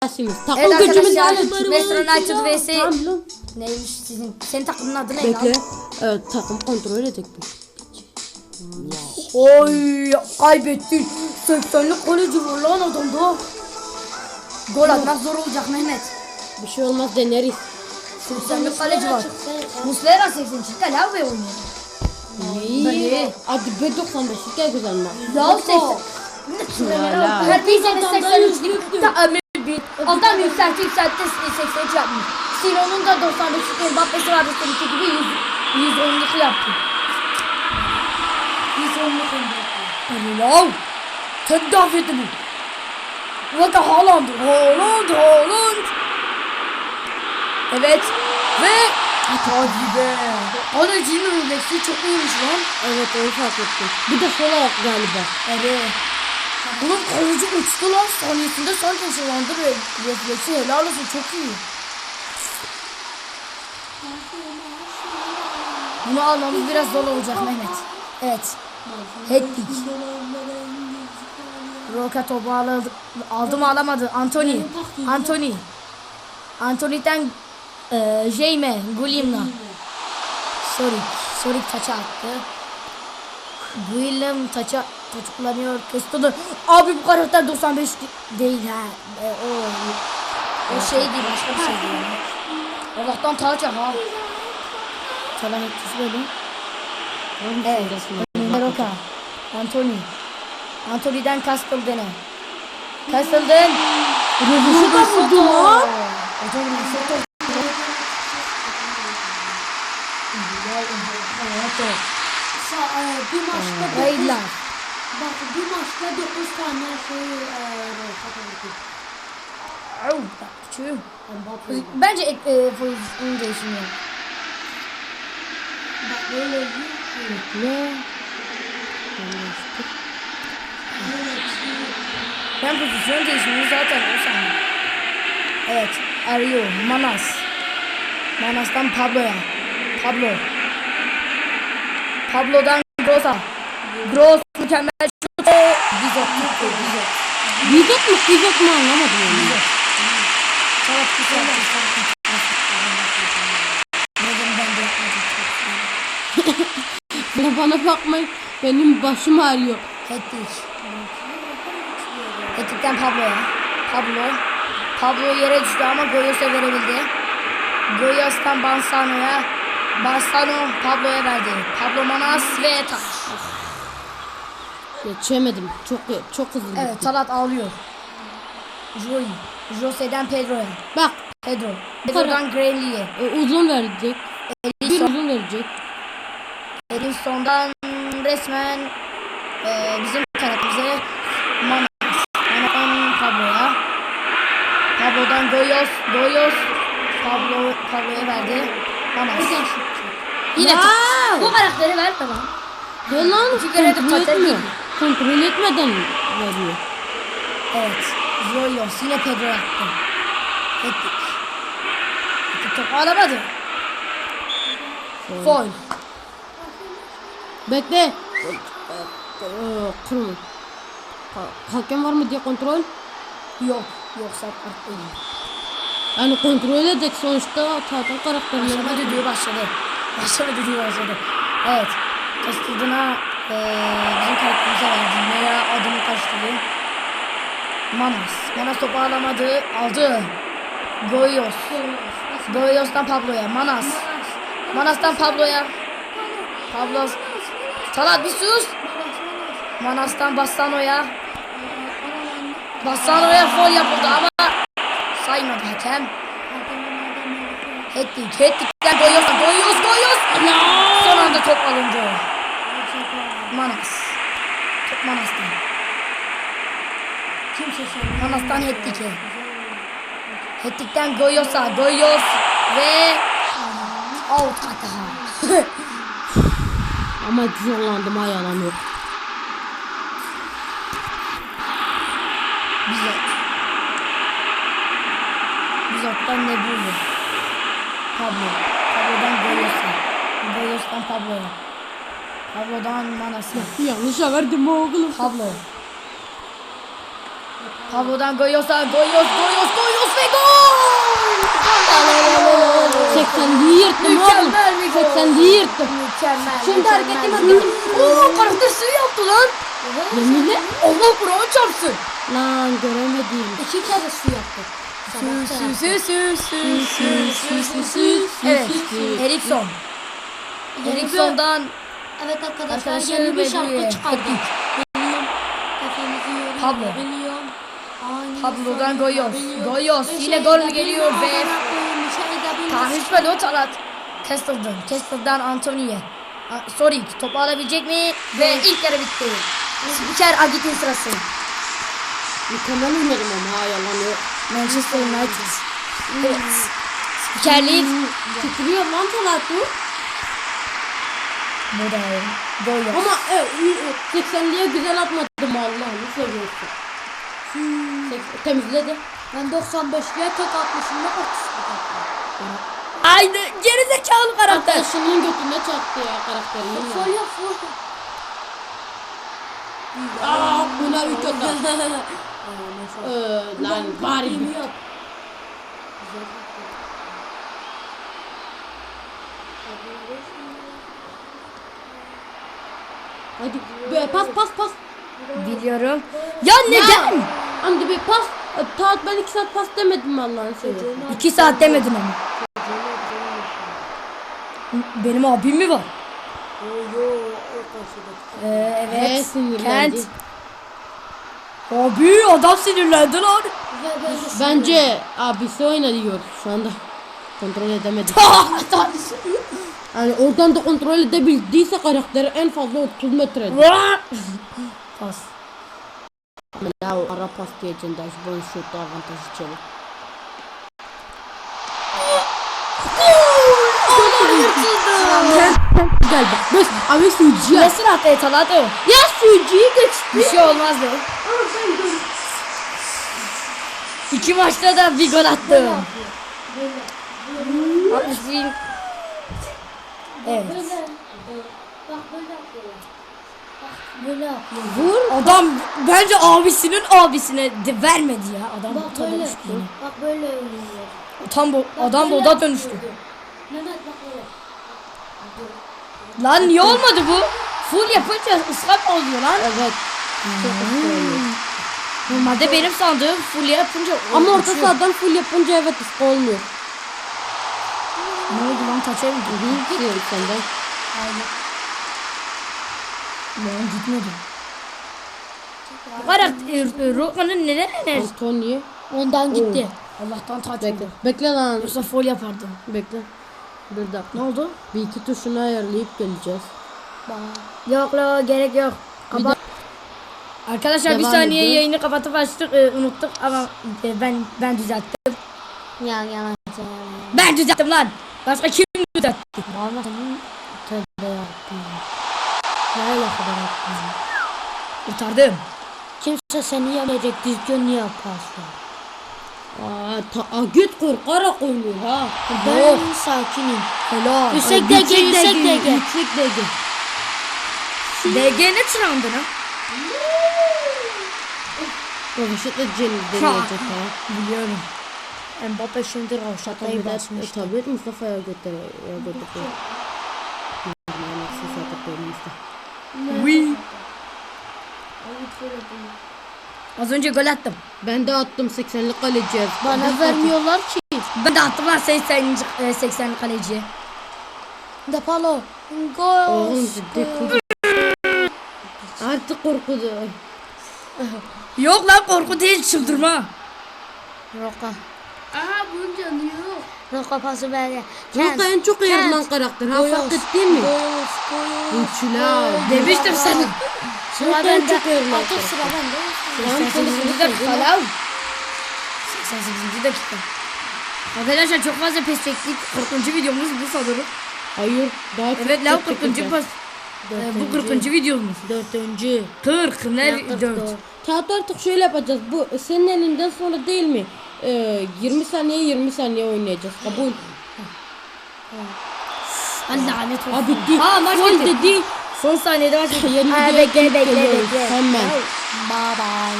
Takım Evet gücümüz arkadaşlar. Manchester United vs. Neymiş sizin? Senin takımın adı ne Bekle. Evet takım kontrol edecek bir. Oy kaybettik. 80'lik golücü var lan adamda. Gol atmak zor olacak Mehmet. Bir şey olmaz deneriz. 80'lik kaleci var. Muslera 80 çıktı la ve oynuyor. İyi. Hadi be 95 gel güzel maç. Ya 80. la. Her bir sene 83'lük da ömür bir. Adam yükseltti yükseltti 83 yapmış. Silo'nun da 95'lik Mbappe'si vardı seninki gibi 100, 110'luk yaptı. 110'luk Mbappe. Helal. Davet mi? Ve de Haaland. Haaland. Haaland. Evet. Ve Hadi be. Kalecinin refleksi çok iyiymiş lan. Evet onu fark ettim. Bir de sol ayak galiba. Evet. Bunun kaleci uçtu lan saniyesinde sen koşulandı ve refleksi helal olsun çok iyi. Bunu almamız biraz zor olacak Mehmet. Evet. Ettik. Roka topu aldı, aldı mı alamadı. Anthony. Anthony. Anthony'den e, Jeyme Gulimna. Sorry. Sorry taça attı. William taça kullanıyor. Kıstı Abi bu karakter 95 değil ha. E, o o şey değil başka bir şey değil. Allah'tan taça ha. Çalan etkisi böyle. Evet. Roka. Anthony. Anthony'den Castleden'e. Castleden. Röveşi da vurdu lan. Hocam Risotto. Sa- e, bak bir maçta 9 tane şey e. Au. Mbappe. Bence e, e, pozisyonu değişmiyor. Bak böyle bir Ne? Ben pozisyon değişimini zaten o sandım. Evet. Arıyor. Manas. Manas'tan Pablo'ya. Pablo. Pablo'dan Gross'a. Gross mükemmel şut. Bizot. Bizot. Bizot mu? Bizot mu anlamadım. Evet. Güzel. Neden ben de yapmadım? Bana, bakmayın. Benim başım ağrıyor. Hettik. Hettik'ten Pablo'ya. Pablo. Pablo yere düştü ama Goyos'a verebildi. Goyos'tan Bansano'ya. Bansano Pablo'ya verdi. Pablo Manas ve taç. Geçemedim. Çok çok hızlı Evet gitti. Talat ağlıyor. Joey. Jose'den Pedro'ya. Bak Pedro. Pedro'dan Grayli'ye. e, uzun verecek. Bir uzun verecek. Edison'dan resmen e, bizim tarafımıza Manas. Manas'tan Pablo'ya. Pablo'dan Goyos. Goyos. Pablo, Pablo'ya verdi. Manas. Yine Wow. Bu karakteri ver tamam. Ya lan İki kere de kontrol etmeden veriyor. Evet. Joyos yine Pedro yaptı. Ettik. Ettik top alamadı. Foul. Bekle. Kırmızı. Ha- Hakem var mı diye kontrol. Yok. Yoksa kart değil. Yani kontrol edecek sonuçta tahta karakterleri. Başlama düdüğü başladı. Başlama düdüğü başladı. Evet. Kastırdığına eee bizim karakterimize verdi. Veya adını karıştırdı. Manas. Manas topu alamadı. Aldı. Goyos. Goyos'tan Pablo'ya. Manas. Manas'tan Pablo'ya. Pablo. Talat bir sus. Manas'tan Bastano'ya. Bastano'ya foul yapıldı ama saymadı hakem. Hettik, Hettik'ten Goyos, Goyos, Goyos. Son anda top alındı. Manas. Top Manas'tan. Kimse söylemiyor. Manas'tan Hettik'e. Hettik'ten Goyos'a, Goyos ve out hata. Ama zorlandım ha yalan yok. Bizot. Bizot'tan ne buldu? Pablo. Pablo'dan Goyos'a. Goyos'tan Pablo'ya. Pablo'dan manasını. Yanlışa verdim oğlum. Pablo. Pablo'dan Goyos'tan Goyos Goyos Goyos ve gol! 80 yırttım oğlum. 80 yırttım. Mükemmel. Şimdi hareketli bakın. Oo karakter suyu yaptı lan. Yeminle Allah Kur'an çarpsın. Lan göremedim. İki kere su yaptı. Evet. Erikson. Erikson. Erikson'dan Evet arkadaşlar Arkadaşlar yeni bir şarkı çıkardık. Biliyorum. Kafamızı yoruyor. Pablo. Biliyorum. Aynı Pablo'dan Goyos. Goyos. Yine şey gol geliyor bilmem, ve şey. Tahriş ve not alat. Castle'dan. Castle'dan Antony'ye. A- Sorry topu alabilecek mi? Ve ilk yarı bitti. Spiker Agit'in sırası. Mükemmel oynadım ama ha yalan yok. Manchester United. Evet. Spikerlik. Titriyor lan Talat'ı. Bu da Goyos. Ama e, e, 80'liye güzel atmadım Allah'ını seviyorsun. Seks- Temizledi. Ben 95'liye tek atmışım. Ne artistik yaptım. Aynı gerizekalı karakter. Arkadaşının götüne çarptı ya karakterini. Full yap full. Aa buna üç atar. Ee, lan bari Yemin bir. yap. Hadi be, pas pas pas. Biliyorum. Ya neden? Hamdi bir pas. E, Taat ben iki saat pas demedim Allah'ını seviyorsun. İki saat demedin ama. Benim abim mi var? Ee, Evet. Kent. Abi adam sinirlendi lan. Bence abisi oyna diyor şu anda. Kontrol edemedim. Yani oradan da kontrol edebildiyse karakteri en fazla 30 metre. Pas. Ya ara pas diyeceksin de bu şutta avantajı çabuk. Gel bak. Bes abi sucu ya. Nesir attı etaladı. Ya sucuyu geçti. Bir şey olmaz be. İki maçta da bir gol attım. 60 bin. Evet. Bak böyle yapıyorlar. Bak böyle yapıyor. Vur. Adam bence abisinin abisine de vermedi ya. Adam Bak böyle dönüştü yine. Bak böyle oynuyor. Tam bu Bak adam böyle boda dönüştü. yapıyor. Mehmet bak böyle. Lan niye olmadı bu? Full yapınca ıslak oluyor lan. Evet. Normalde benim sandığım full yapınca Ama orta uçuyor. sahadan full yapınca evet ıska olmuyor. Ne oldu lan mı gitti? Gidiyorum senden. Ben gitmedim. Bu karakter Rokan'ın neden enerjisi? Antonio. Ondan gitti. Allah'tan taç Bekle. oldu. Bekle lan. Yoksa full yapardım. Bekle. Bir dakika. Ne oldu? Bir iki tuşunu ayarlayıp geleceğiz. Yok la gerek yok. Kapat. Arkadaşlar bir Devam saniye ediyoruz. yayını kapatıp açtık e, unuttuk ama e, ben ben düzelttim. Yan yana. Ben düzelttim lan. Başka kim düzeltti? Bana senin tövbe yarabbim. Ne alaka yarabbim. Kurtardım. Kimse seni yemeyecek düzgün yaparsın. Aa, ta, git korkarak oynuyor ha. Ben sakinim. Helal. Yüksek dege, yüksek dege. Yüksek dege. DG ne trandı lan? Röveşetle cin deneyecek ha. Biliyorum. Mbappe şimdi Tabii Ravşat'tayı de basmış. tabii Mustafa'ya götürüyor. götürüyor. Siz artık böyle Mustafa. Oui. Az önce gol attım. Ben de attım 80'lik kaleci. Bana vermiyorlar ki. Ben de attım lan 80. e, 80 kaleciye. Depalo. Gol. Oğlum ciddi. Artık korkudu. Yok lan korku değil çıldırma. Roka. Aha bunun canı yok. Roka pası verdi. Roka en çok ayırılan karakter. Ha fark ettin mi? Goyos, goyos. Uçula. Demiştim sana. Sıra en çok ayırılan Artık sıra bende. Sana 88. dakika lan. 88. dakika. Arkadaşlar çok fazla pes çektik. 40. videomuz bu sanırım. Hayır. Daha Evet lan çok 40. çekeceğiz. pas. Ee, bu 40. videomuz. Dördüncü. 40 ne 4. Kağıt artık şöyle yapacağız. Bu senin elinden sonra değil mi? Ee, 20 saniye 20 saniye oynayacağız. Kabul. Lan lanet olsun. Abi bitti. Aa maç bitti. Son saniyede maç bitti. Yeni videoya bekle, bekle, bekle. Hemen. Bye bye.